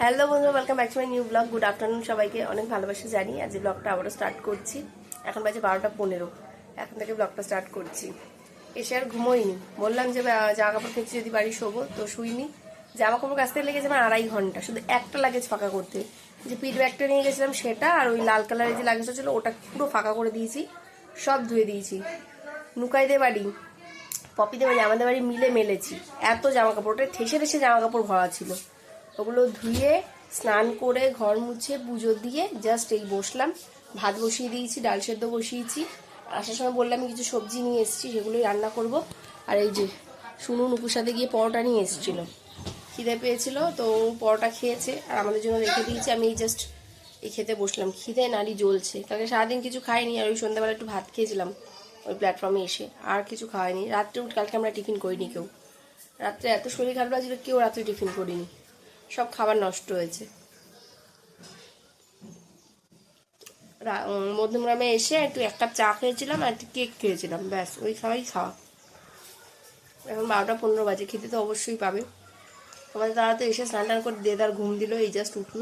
Hello বন্ধু welcome back to my new blog good afternoon সবাইকে। অনেক ভালোবাসা জানি। আজ ব্লগটা আবারও স্টার্ট করছি। এখন বাজে বারোটা পনেরো। এখন থেকে ব্লগটা স্টার্ট করছি। এসে আর ঘুমোইনি। বললাম যে জামা কাপড় খেয়েছি যদি বাড়ি শোবো, তো শুইনি। জামা কাপড় কাচতে লেগেছে আমার আড়াই ঘণ্টা। শুধু একটা লাগেজ ফাঁকা করতে। যে পিট ব্যাগটা নিয়ে গেছিলাম সেটা আর ওই লাল কালারের যে লাগেজটা ছিল, ওটা পুরো ফাঁকা করে দিয়েছি। সব ধুয়ে দিয়েছি। নুকাইদের বাড়ি পপিদের বাড়ি, আমাদের বাড়ি মিলে মেলেছি। এত জামা কাপড় ঠেসে ঠেসে জামা কাপড় ভরা ছিল। ওগুলো ধুয়ে, স্নান করে, ঘর মুছে, পুজো দিয়ে জাস্ট এই বসলাম। ভাত বসিয়ে দিয়েছি, ডাল সেদ্ধ বসিয়েছি। আসার সময় বললাম কিছু সবজি নিয়ে এসেছি, সেগুলোই রান্না করব। আর এই যে শুনুন নুপুর সাথে গিয়ে পরোটা নিয়ে এসেছিল। খিদে পেয়েছিল, তো পরোটা খেয়েছে। আর আমাদের জন্য রেখে দিয়েছি, আমি জাস্ট এই খেতে বসলাম। খিদে নাড়ি জ্বলছে। কালকে সারাদিন কিছু খাইনি, আর ওই সন্ধ্যাবেলা একটু ভাত খেয়েছিলাম ওই প্ল্যাটফর্মে এসে। আর কিছু খাওয়াইনি। রাত্রে উঠে, কালকে আমরা টিফিন করিনি কেউ। রাত্রে এত শরীর খারাপ লাগছিল, কেউ রাত্রে টিফিন করিনি। সব খাবার নষ্ট হয়েছে। মধ্যমগ্রামে এসে একটু এক কাপ চা খেয়েছিলাম আর একটু কেক খেয়েছিলাম, ব্যাস, ওই খাওয়াই খাওয়া। এখন বারোটা পনেরো বাজে, খেতে তো অবশ্যই পাবে। আমাদের তারা তো এসে স্নান টান করে দিয়ে তার ঘুম দিল, এই জাস্ট উঠল।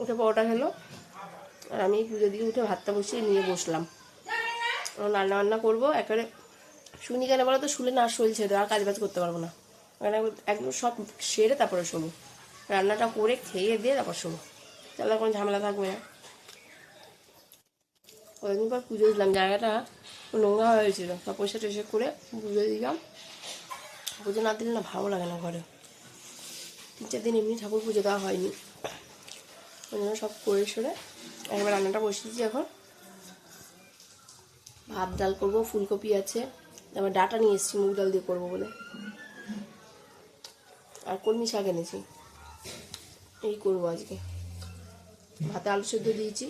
উঠে পরোটা খেলো, আর আমি পুজো দিয়ে উঠে ভাতটা বসিয়ে নিয়ে বসলাম। রান্না বান্না করব, একেবারে শুনি কেন বলো তো, শুলে না শরীর ছেড়ে আর কাজ বাজ করতে পারব না। মানে একদম সব সেরে তারপরে শোবো। রান্নাটা করে খেয়ে দিয়ে তারপর শোবো। তাহলে কোনো ঝামেলা থাকবে না। কয়েকদিন পর পুজো দিলাম, জায়গাটা নোংরা হয়েছিল তা পয়সা টয়সা করে পুজো দিলাম। পুজো না দিলে না ভালো লাগে না ঘরে। তিন চার দিন এমনি ঠাকুর পুজো দেওয়া হয়নি। ওই জন্য সব করে সরে একবার রান্নাটা বসিয়েছি এখন। ভাত, ডাল করব, ফুলকপি আছে। আবার ডাটা নিয়ে এসেছি, মুগ ডাল দিয়ে করব বলে। আর কলমি শাক এনেছি। এই করব আজকে। ভাতে আলু সেদ্ধ দিয়েছি,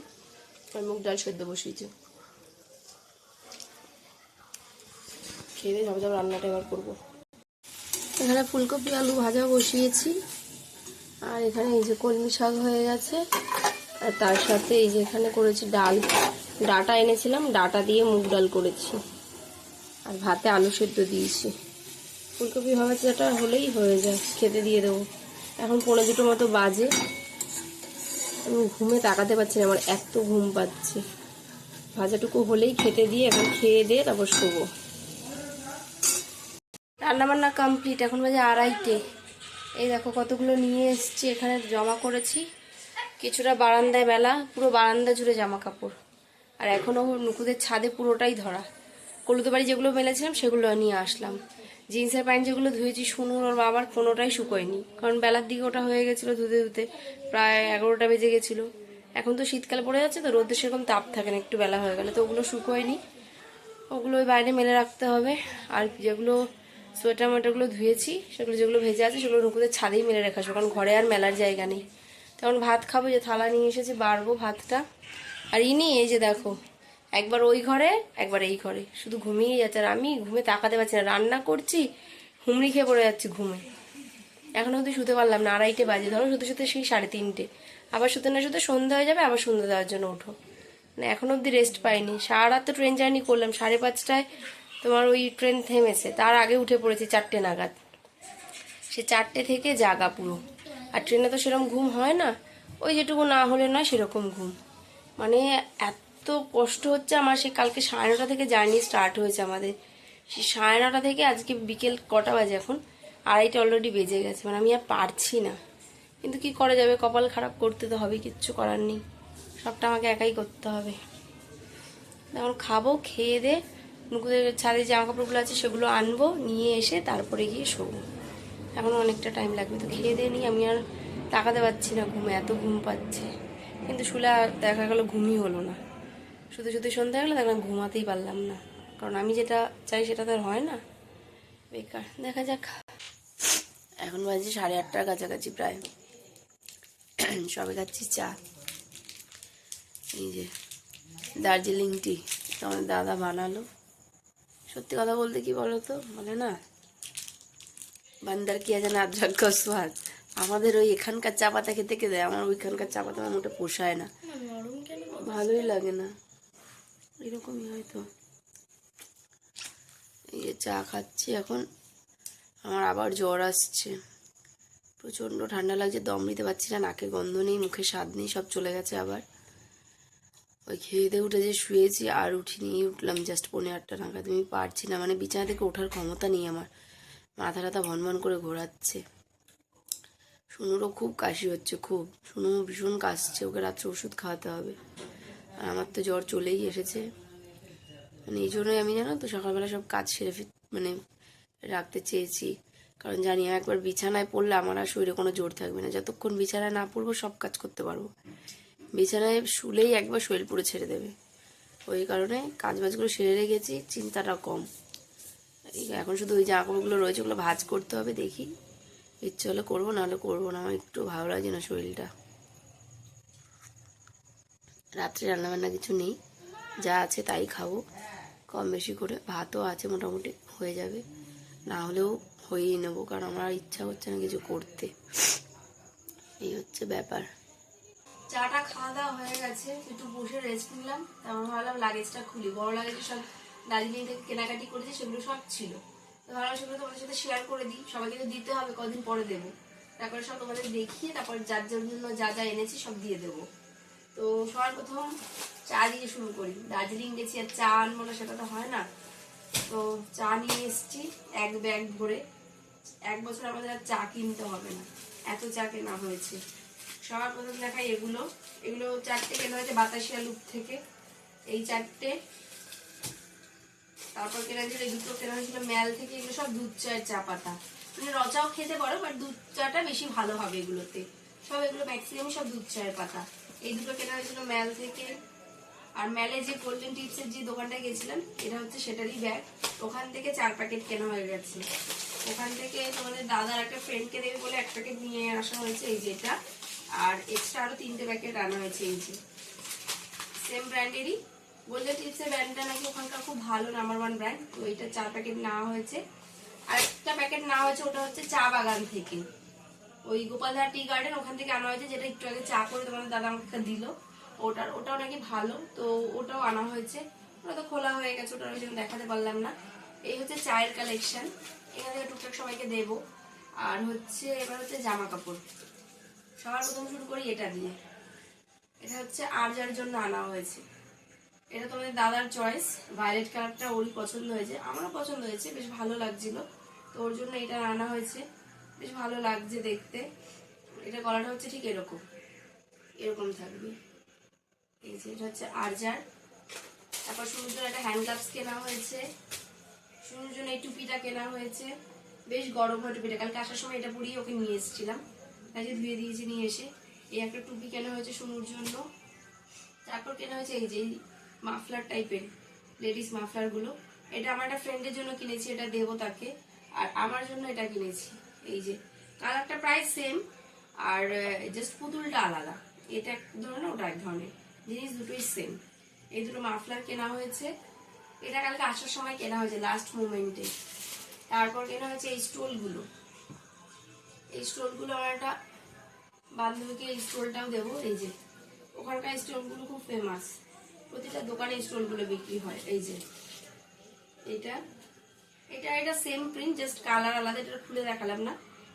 আর মুগ ডাল সেদ্ধ বসিয়েছি। খেয়ে দিয়ে সব রান্নাটা এবার করব। এখানে ফুলকপি, আলু ভাজা বসিয়েছি। আর এখানে এই যে কলমি শাক হয়ে গেছে, আর তার সাথে এই যে এখানে করেছি ডাল। ডাটা এনেছিলাম, ডাটা দিয়ে মুগ ডাল করেছি। আর ভাতে আলু সেদ্ধ দিয়েছি। ফুলকপি ভাজাটা হলেই হয়ে যায়, খেতে দিয়ে দেবো। এখন পনেরো দুটো মতো বাজে। আমি ঘুমে তাকাতে পারছি না, আমার এত ঘুম পাচ্ছে। ভাজাটুকু হলেই খেতে দিয়ে এখন খেয়ে দিয়ে তারপর শোবো। রান্নাবান্না কমপ্লিট, এখন বাজে আড়াইটে। এই দেখো কতগুলো নিয়ে এসছি, এখানে জমা করেছি। কিছুটা বারান্দায় মেলা, পুরো বারান্দা জুড়ে জামা কাপড় আর এখনও নুকুদের ছাদে পুরোটাই ধরা। কলুতে বাড়ি যেগুলো মেলেছিলাম, সেগুলো নিয়ে আসলাম। জিন্সের প্যান্ট যেগুলো ধুয়েছি, শুনুন, ওর বাবার কোনোটাই শুকোয়নি। কারণ বেলার দিকে ওটা হয়ে গেছিল ধুতে ধুতে, প্রায় এগারোটা বেজে গেছিল। এখন তো শীতকাল পড়ে যাচ্ছে, তো রোদের সেরকম তাপ থাকে না, একটু বেলা হয়ে গেলে। তো ওগুলো শুকোয়নি। ওগুলো ওই বাইরে মেলে রাখতে হবে। আর যেগুলো সোয়েটার মোয়েটারগুলো ধুয়েছি, সেগুলো যেগুলো ভেজে আছে, সেগুলো নুকুদের ছাদেই মেলে রেখে আসব, কারণ ঘরে আর মেলার জায়গা নেই। তখন ভাত খাব, যে থালা নিয়ে এসেছি, বাড়বো ভাতটা। আর ইনি, এই যে দেখো একবার ওই ঘরে, একবার এই ঘরে। শুধু ঘুমিয়ে যাচ্ছে। আর আমি ঘুমে তাকাতে পারছি না। রান্না করছি, হুমড়ি খেয়ে পড়ে যাচ্ছি ঘুমে। এখন অবধি শুতে পারলাম না। আড়াইটে বাজে। ধরো শুতে শুতে সেই সাড়ে তিনটে। আবার শুতে না শুতে সন্ধ্যা হয়ে যাবে, আবার সন্ধ্যা দেওয়ার জন্য ওঠো। না এখন অবধি রেস্ট পাইনি। সারা রাত তো ট্রেন জার্নি করলাম। সাড়ে পাঁচটায় তোমার ওই ট্রেন থেমেছে। তার আগে উঠে পড়েছি চারটে নাগাদ। সে চারটে থেকে জাগা পুরো। আর ট্রেনে তো সেরকম ঘুম হয় না। ওই যেটুকু না হলে নয় সেরকম ঘুম। মানে এত কষ্ট হচ্ছে আমার, সে কালকে সাড়ে নটা থেকে জার্নি স্টার্ট হয়েছে আমাদের। সেই সাড়ে নটা থেকে আজকে বিকেল কটা বাজে এখন? আড়াইটা অলরেডি বেজে গেছে মানে আমি আর পারছি না। কিন্তু কি করা যাবে? কপাল খারাপ করতে তো হবে, কিচ্ছু করার নেই। সবটা আমাকে একাই করতে হবে। এখন খাব, খেয়ে দে নুকুদের ছাদে জামা কাপড়গুলো আছে সেগুলো আনব, নিয়ে এসে তারপরে গিয়ে শোবো। এখনও অনেকটা টাইম লাগবে, তো খেয়ে দিয়ে নিই আমি আর তাকাতে পারছি না ঘুমে, এত ঘুম পাচ্ছে। কিন্তু শুলে আর দেখা গেলো ঘুমই হলো না। শুধু শুধু সন্ধ্যা গেলে দেখলাম ঘুমাতেই পারলাম না। কারণ আমি যেটা চাই সেটা তো আর হয় না। বেকার দেখা যাক। এখন বাজে সাড়ে আটটার কাছাকাছি প্রায়। সবে খাচ্ছি চা। এই যে দার্জিলিং টি আমাদের দাদা বানালো। সত্যি কথা বলতে কি বলো তো বলে না বান্দার কি আছে না আদ্রাক স্বাদ আমাদের ওই এখানকার চা পাতা খেতে খেতে আমার ওইখানকার চা পাতা আমার মোটে পোষায় না। ভালোই লাগে না। এরকমই হয়তো। এই যে চা খাচ্ছি এখন। আমার আবার জ্বর আসছে। প্রচণ্ড ঠান্ডা লাগছে, দম নিতে পারছি না, নাকে গন্ধ নেই, মুখে স্বাদ নেই, সব চলে গেছে আবার। ওই খেয়ে উঠে যে শুয়েছি, আর উঠিনি, উঠলাম জাস্ট পনেরো আটটা নাগাদ। আমি পারছি না মানে বিছানা থেকে ওঠার ক্ষমতা নেই আমার। মাথা টাথা ভনভন করে ঘোরাচ্ছে। শুনুরও খুব কাশি হচ্ছে, খুব। শুনু ভীষণ কাশছে, ওকে রাত্রে ওষুধ খাওয়াতে হবে। আর আমার তো জ্বর চলেই এসেছে। মানে এই জন্যই আমি জানো তো সকালবেলা সব কাজ সেরে মানে রাখতে চেয়েছি। কারণ জানি একবার বিছানায় পড়লে আমার আর শরীরে কোনো জোর থাকবে না। যতক্ষণ বিছানায় না পড়ব সব কাজ করতে পারব। বিছানায় শুলেই একবার শরীর পুরো ছেড়ে দেবে। ওই কারণে কাজ বাজগুলো সেরে রেখেছি, চিন্তাটা কম। এখন শুধু ওই জামাকাপড়গুলো রয়েছে ওগুলো ভাজ করতে হবে, দেখি। ইচ্ছে হলে করব, নাহলে করব না। আমার একটু ভালো লাগছে না শরীরটা। রাত্রে রান্নাবান্না কিছু নেই। যা আছে তাই খাব। কম বেশি করে ভাতও আছে মোটামুটি, হয়ে যাবে। না হলেও হয়েই নেব, কারণ আমার ইচ্ছা হচ্ছে না কিছু করতে। এই হচ্ছে ব্যাপার। চাটা খাওয়া দাওয়া হয়ে গেছে, একটু বসে রেস্ট নিলাম। তারপর ভাবলাম লাগেজটা খুলি। বড় লাগেজে সব দার্জিলিং থেকে কেনাকাটি করেছি, সেগুলো সব ছিল। তো ভাবলাম সেগুলো তোমাদের সাথে শেয়ার করে দিই। সবাইকে তো দিতে হবে, কদিন পরে দেবো। তারপরে সব তোমাদের দেখিয়ে, তারপর যার জন্য যা যা এনেছি সব দিয়ে দেবো। তো সবার প্রথম চা দিয়ে শুরু করি। দার্জিলিং গেছি আর চা আনব না, সেটা তো হয় না। তো চা নিয়ে এসেছি, এক ব্যাগ ভরে। এক বছর আমাদের আর চা কিনতে হবে না, এত চা কেনা হয়েছে। সবার প্রথম দেখাই এগুলো। এগুলো চারটে কেনা হয়েছে বাতাসিয়া লুপ থেকে। এই চারটে। তারপর কেনা হয়েছিল, এই দুটো কেনা হয়েছিল ম্যাল থেকে, এগুলো সব দুধ চায়ের চা পাতা। মানে রচাও খেতে পারো, বাট দুধ চাটা বেশি ভালো হবে এগুলোতে। সব এগুলো ম্যাক্সিমাম সব দুধ চায়ের পাতা। এই দুটো কেনা হয়েছিল ম্যাল থেকে আর ম্যালে যে গোল্ডেন টিপসের যে দোকানটায় গেছিলাম, এটা হচ্ছে সেটারই ব্যাগ ওখান থেকে চার প্যাকেট কেনা হয়ে গেছে। ওখান থেকে তোমাদের দাদার একটা ফ্রেন্ডকে দেবে বলে এক প্যাকেট নিয়ে আসা হয়েছে এই যেটা। আর এক্সট্রা আরও তিনটে প্যাকেট আনা হয়েছে এই যে। সেম ব্র্যান্ডেরই গোল্ডেন টিপসের ব্র্যান্ডটা নাকি ওখানকার খুব ভালো নাম্বার ওয়ান ব্র্যান্ড তো এটা চার প্যাকেট নেওয়া হয়েছে। আর একটা প্যাকেট নেওয়া হয়েছে, ওটা হচ্ছে চা বাগান থেকে। ওই গোপালধার টি গার্ডেন ওখান থেকে আনা হয়েছে, যেটা একটু আগে চা করে তোমাদের দাদা আমাকে দিল। ওটার, ওটাও নাকি ভালো, তো ওটাও আনা হয়েছে। ওটা তো খোলা হয়ে গেছে, ওটা ওই জন্য দেখাতে পারলাম না। এই হচ্ছে চায়ের কালেকশন এখান থেকে টুকটাক সবাইকে দেবো। আর হচ্ছে, এবার হচ্ছে জামা কাপড়। সবার প্রথম শুরু করি এটা দিয়ে। এটা হচ্ছে আরজার জন্য আনা হয়েছে। এটা তোমাদের দাদার চয়েস ভায়োলেট কালারটা ওরই পছন্দ হয়েছে। আমারও পছন্দ হয়েছে, বেশ ভালো লাগছিল। তো ওর জন্য এটা আনা হয়েছে। বেশ ভালো লাগছে দেখতে। এটা গলাটা হচ্ছে ঠিক এরকম। এরকম থাকবে। এই যে এটা হচ্ছে আরজার। তারপর শুরুর জন্য একটা হ্যান্ড গ্লাভস কেনা হয়েছে। শুরুর জন্য এই টুপিটা কেনা হয়েছে। বেশ গরম হয় টুপিটা। কালকে আসার সময় এটা পরিয়ে ওকে নিয়ে এসেছিলাম। কাজে ধুয়ে দিয়েছি নিয়ে এসে। এই একটা টুপি কেনা হয়েছে শুনুর জন্য। তারপর কেনা হয়েছে এই যে মাফলার টাইপের, লেডিস মাফলারগুলো। এটা আমার একটা ফ্রেন্ডের জন্য কিনেছি, এটা দেবো তাকে আর আমার জন্য এটা কিনেছি। এই যে, কালারটা প্রায় সেম আর জাস্ট পুতুলটা আলাদা। এটা এক ধরনের, ওটা এক ধরনের। জিনিস দুটোই সেম এই দুটো মাফলার কেনা হয়েছে। এটা কালকে আসার সময় কেনা হয়েছে লাস্ট মোমেন্টে তারপর কেনা হয়েছে এই স্টোলগুলো। এই স্টোলগুলো আমার একটা বান্ধবীকে এই স্টোলটাও দেবো। এই যে, ওখানকার স্টোলগুলো খুব ফেমাস প্রতিটা দোকানে স্টোলগুলো বিক্রি হয়। এই যে, এটা। এটা এটা সেম প্রিন্ট জাস্ট কালার আলাদা, এটা খুলে দেখালাম না।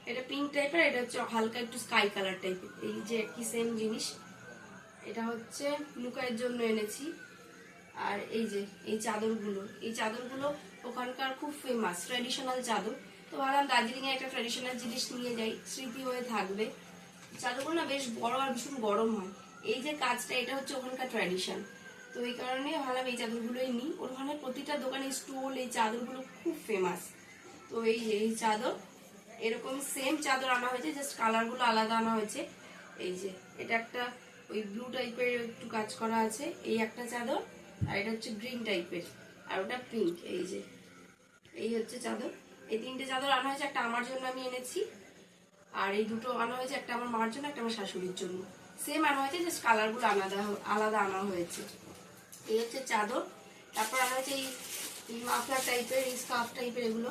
এটা পিঙ্ক টাইপের এটা হচ্ছে হালকা একটু স্কাই কালার টাইপের এই যে কি সেম জিনিস। এটা হচ্ছে লুকায়ের জন্য এনেছি। আর এই যে, এই চাদরগুলো। এই চাদরগুলো ওখানকার খুব ফেমাস ট্র্যাডিশনাল চাদর। তো ভাবলাম দার্জিলিংয়ে একটা ট্র্যাডিশনাল জিনিস নিয়ে যাই, স্মৃতি হয়ে থাকবে। চাদরগুলো না বেশ বড় আর ভীষণ গরম হয়। এই যে কাজটা, এটা হচ্ছে ওখানকার ট্র্যাডিশন তো এই কারণে ভাবলাম এই চাদরগুলোই নিই। ওখানে প্রতিটা দোকানে স্টোল, এই চাদরগুলো খুব ফেমাস তো এই এই চাদর, এরকম সেম চাদর আনা হয়েছে জাস্ট কালারগুলো আলাদা আনা হয়েছে। এই যে, এটা একটা ওই ব্লু টাইপের একটু কাজ করা আছে, এই একটা চাদর, আর এটা হচ্ছে গ্রিন টাইপের আর ওটা পিঙ্ক এই যে। এই হচ্ছে চাদর। এই তিনটে চাদর আনা হয়েছে, একটা আমার জন্য আমি এনেছি, আর এই দুটো আনা হয়েছে, একটা আমার মার জন্য, একটা আমার শাশুড়ির জন্য। সেম আনা হয়েছে জাস্ট কালারগুলো আলাদা আলাদা আনা হয়েছে। এই হচ্ছে চাদর। তারপর আনা হয়েছে এই মাফলার টাইপের এই স্কার্ফ টাইপের এগুলো,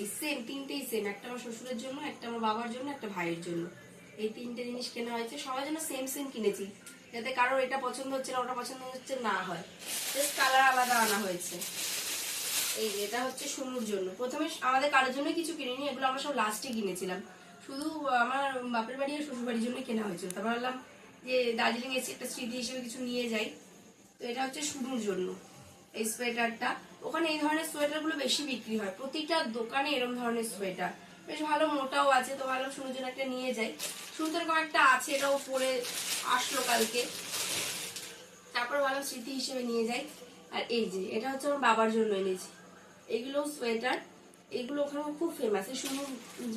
এই সেম তিনটেই সেম একটা আমার শ্বশুরের জন্য, একটা আমার বাবার জন্য, একটা ভাইয়ের জন্য। এই তিনটে জিনিস কেনা হয়েছে। সবার জন্য সেম সেম কিনেছি। যাতে কারোর এটা পছন্দ হচ্ছে না, ওটা পছন্দ হচ্ছে না হয়। জাস্ট কালার আলাদা আনা হয়েছে। এই এটা হচ্ছে শুনুর জন্য। প্রথমে আমাদের কারোর জন্য কিছু কিনিনি, এগুলো আমরা সব লাস্টে কিনেছিলাম। শুধু আমার বাপের বাড়ি আর শ্বশুর বাড়ির জন্য কেনা হয়েছিল। তারপর ভাবলাম যে দার্জিলিং এসে একটা স্মৃতি হিসেবে কিছু নিয়ে তো এটা হচ্ছে শুরুর জন্য। এই সোয়েটারটা। ওখানে এই ধরনের সোয়েটারগুলো বেশি বিক্রি হয়। প্রতিটা দোকানে এরকম ধরনের সোয়েটার। বেশ ভালো মোটাও আছে, তো ভালো শুরুর জন্য একটা নিয়ে যাই। সুন্দর একটা আছে, এটাও পরে আসলো কালকে। তারপর ভালো স্মৃতি হিসেবে নিয়ে যাই। আর এই যে, এটা হচ্ছে আমার বাবার জন্য এনেছি। এগুলো সোয়েটার। এগুলো ওখানে খুব ফেমাস এই শুধু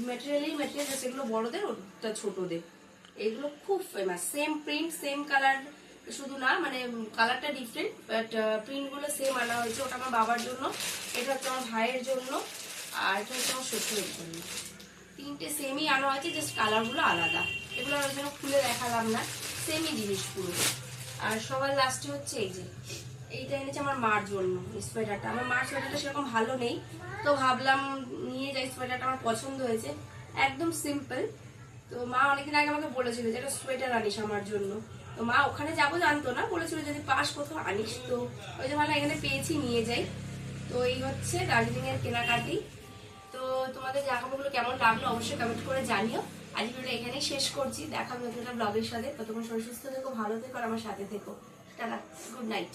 ম্যাটেরিয়ালই ম্যাটেরিয়াল আছে এগুলো বড়দের, ওটা ছোটদের। এগুলো খুব famous same print same colour শুধু না মানে কালারটা ডিফারেন্ট বাট প্রিন্টগুলো সেম আনা হয়েছে ওটা আমার বাবার জন্য। এটা হচ্ছে আমার ভাইয়ের জন্য, আর এটা হচ্ছে আমার শ্বশুরের জন্য। তিনটে সেমই আনা হয়েছে জাস্ট কালারগুলো আলাদা। এগুলো ওই জন্য খুলে দেখালাম না সেমই জিনিস পুরো। আর সবার লাস্টে হচ্ছে এই যে, এইটা এনেছে আমার মার জন্য সোয়েটারটা আমার মার সোয়েটারটা সেরকম ভালো নেই, তো ভাবলাম নিয়ে যাই সোয়েটারটা আমার পছন্দ হয়েছে। একদম সিম্পল তো মা অনেকদিন আগে আমাকে বলেছিল যে একটা সোয়েটার আনিস আমার জন্য। তো মা ওখানে যাব জানতো না, বলেছিল যদি পাস কোথাও আনিস তো। ওই যে ভালো এখানে পেয়েছি, নিয়ে যাই। তো এই হচ্ছে দার্জিলিং এর কেনাকাটি। তো তোমাদের জায়গাগুলো কেমন লাগল অবশ্যই কমেন্ট করে জানিও। আজ ভিডিওটা এখানেই শেষ করছি, দেখা নতুন ব্লগের সাথে। ততক্ষণ শরীর সুস্থ থেকো, ভালো থেকো আর আমার সাথে থেকো। Tata good night